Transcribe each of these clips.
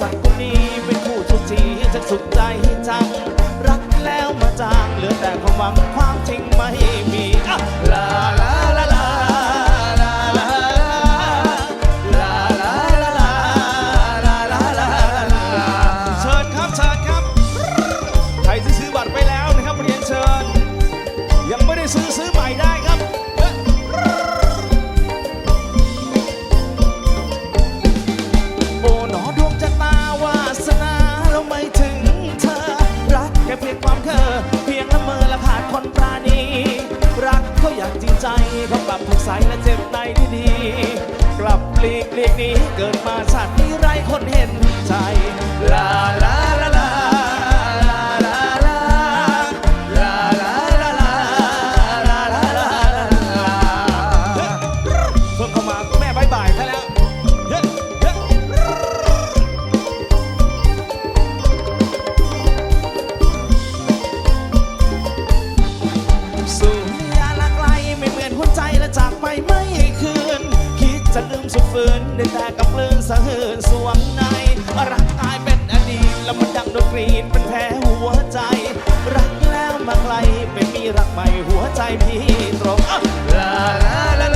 สักคนนี้เป็นคู่ทุกทีจะสุดใจจัง รักแล้วมาจางเหลือแต่ความหวังความจริงไม่มีอะลาลาลาลาลาลาลาลาลาลาลาลาลาลาลเชิญครับเชิญครับ ใครที่ซื้อบัตรไปแล้วนะครับเรียนเชิญ ยังไม่ได้ซื้อซื้อ ลีกเลียงนี้เกิดมาสัตว์ที่ไรคนเห็นใจลาลา จะลืมสุดฝืนได้แต่กับเลื่นสะเหืนสวงในรักตายเป็นอดีตแล้วมันดังดนตรีเป็นแผลหัวใจ รักแล้วมาไกลไป็มีรักใหม่หัวใจพี่ตรงลาลา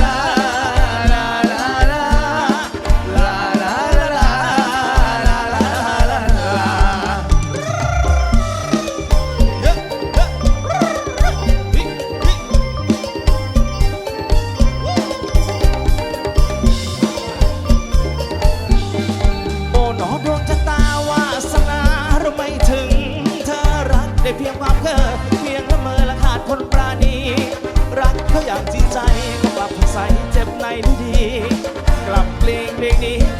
ลา เพียงความเพ้อเพียงละเมอละขาดคนปราณี รักเขาอย่างจริงใจก็กลับใส่เจ็บในดี กลับเปลี่ยนเพลงนี้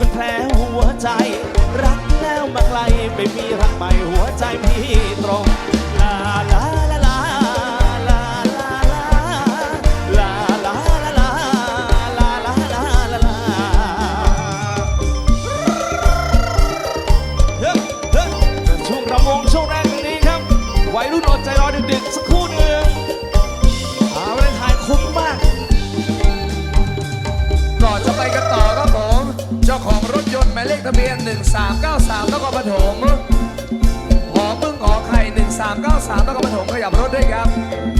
ป็นแผลหัวใจ รักแล้วมาไกลไปมีรักใหม่หัวใจพี่ตรงลาลา 1393นกรปฐมหอมึงหอไข่1393นกรปฐมขยับรถด้วยครับ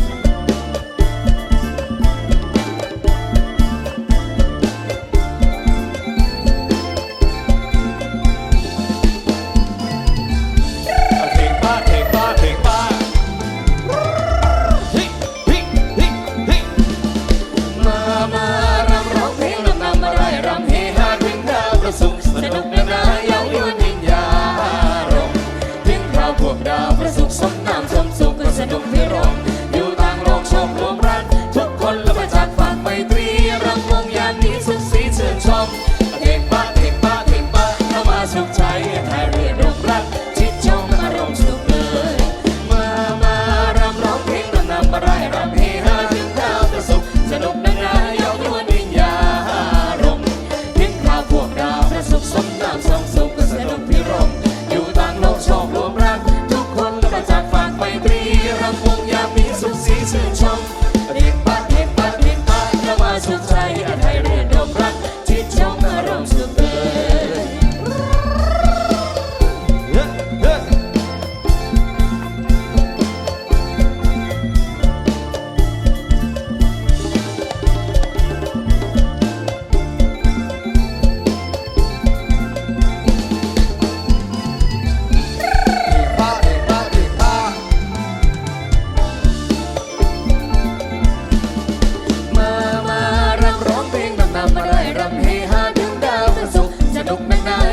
นำมาด้วยรำเฮฮาถึงดาวประสุขสนุกนักนา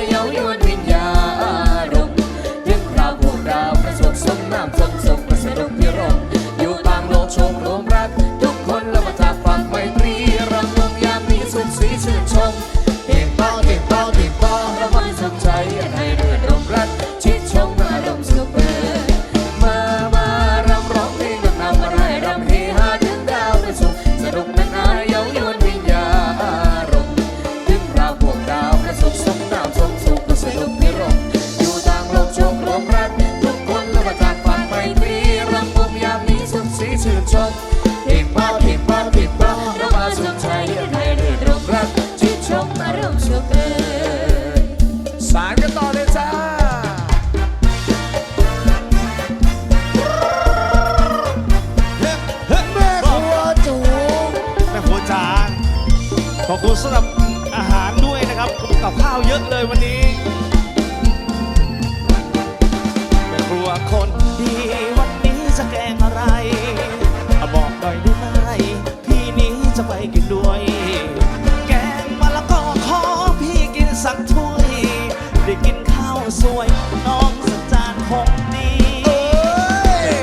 วย น้องสัจจานคงดี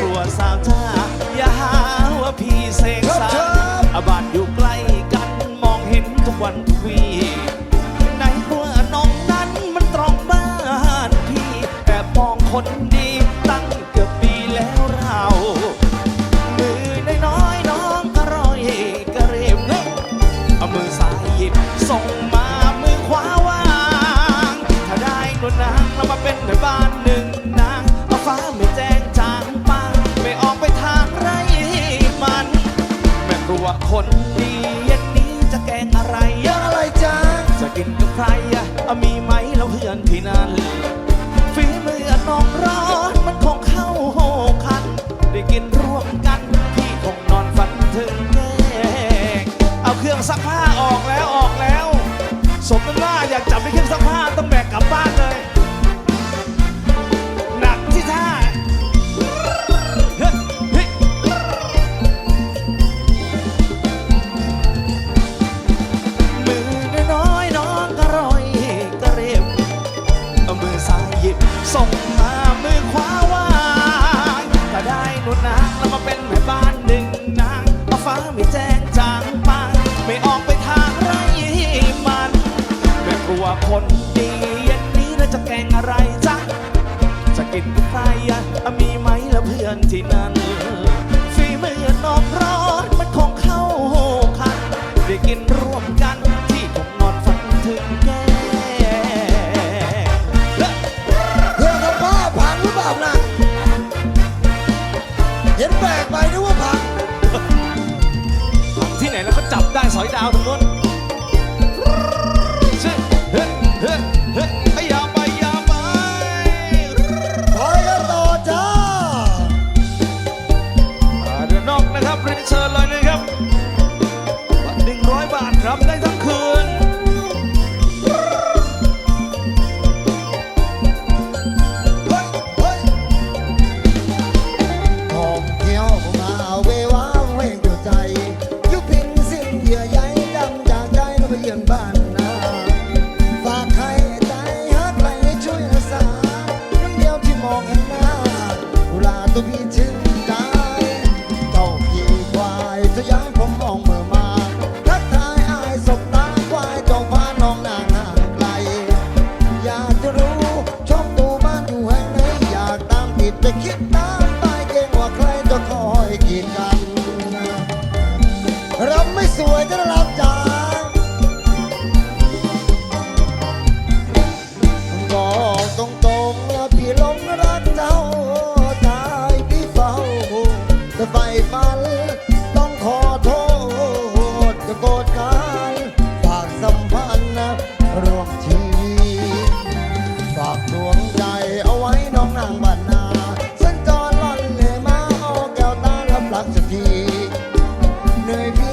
กลัวสาวจ้าอย่าหาว่าพี่เซ็ง นั่งเอาฟ้าม่แจ้งจางปาไม่ออกไปทางไรมัน แม่ครัวคนดีเย็นนี้จะแกงอะไรอะไรจ้าจะกินกับใครอะมีไหมแล้เพื่อนที่นั่นฝีมือนองร้อนมันคงเข้าโหคัน ได้กินรวมกัน พี่คงนอนฝันถึงแกงเอาเครื่องซักผ้าออกแล้ว คนดีอย่างนี้แล้วจะแกงอะไรจ๊ะจะกินกับใครอะมีไหมละเพื่อนที่นั่น đời